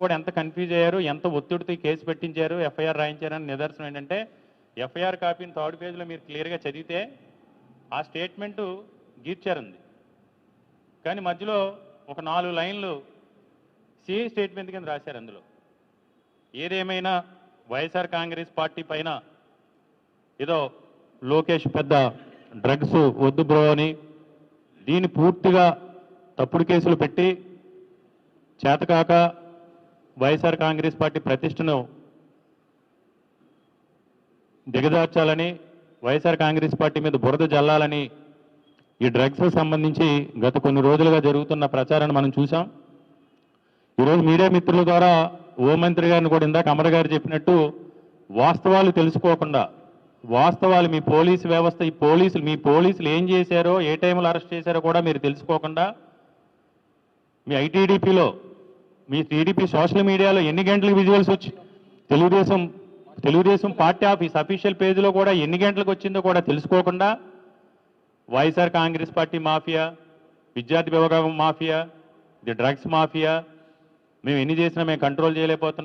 కూడా ఎంత కన్ఫ్యూజ్ అయ్యారు ఎంత ఒత్తిడితో కేసు పెట్టించారు ఎఫ్ఐఆర్ రాయించారని నిదర్శనం ఏంటంటే ఎఫ్ఐఆర్ కాపీని థర్డ్ పేజ్లో మీరు క్లియర్గా చదివితే ఆ స్టేట్మెంటు గీర్చారుంది. కానీ మధ్యలో ఒక నాలుగు లైన్లు సిఐ స్టేట్మెంట్ కింద రాశారు అందులో. ఏదేమైనా వైఎస్ఆర్ కాంగ్రెస్ పార్టీ పైన ఏదో లోకేష్ పెద్ద డ్రగ్స్ వద్దు బ్రో అని దీన్ని పూర్తిగా తప్పుడు కేసులు పెట్టి చేతకాక వైఎస్ఆర్ కాంగ్రెస్ పార్టీ ప్రతిష్టను దిగజార్చాలని వైఎస్ఆర్ కాంగ్రెస్ పార్టీ మీద బురద జల్లాలని ఈ డ్రగ్స్ సంబంధించి గత కొన్ని రోజులుగా జరుగుతున్న ప్రచారాన్ని మనం చూసాం ఈరోజు మీడియా మిత్రుల ద్వారా హోంమంత్రి గారిని కూడా ఇందాక అమర గారు చెప్పినట్టు వాస్తవాలు తెలుసుకోకుండా వాస్తవాలు మీ పోలీసు వ్యవస్థ ఈ పోలీసులు మీ పోలీసులు ఏం చేశారో ఏ టైంలో అరెస్ట్ చేశారో కూడా మీరు తెలుసుకోకుండా మీ ఐటీడీపీలో మీ టీడీపీ సోషల్ మీడియాలో ఎన్ని గంటలకు విజువల్స్ వచ్చి? Telugu Desam Telugu Desam party office official పేజీలో కూడా ఎన్ని గంటలకు వచ్చిందో కూడా తెలుసుకోకుండా వైఎస్ఆర్ కాంగ్రెస్ పార్టీ మాఫియా విద్యార్థి విభాగం మాఫియా ఇది డ్రగ్స్ మాఫియా మేము ఎన్ని చేసినా మేము కంట్రోల్ చేయలేకపోతున్నాం.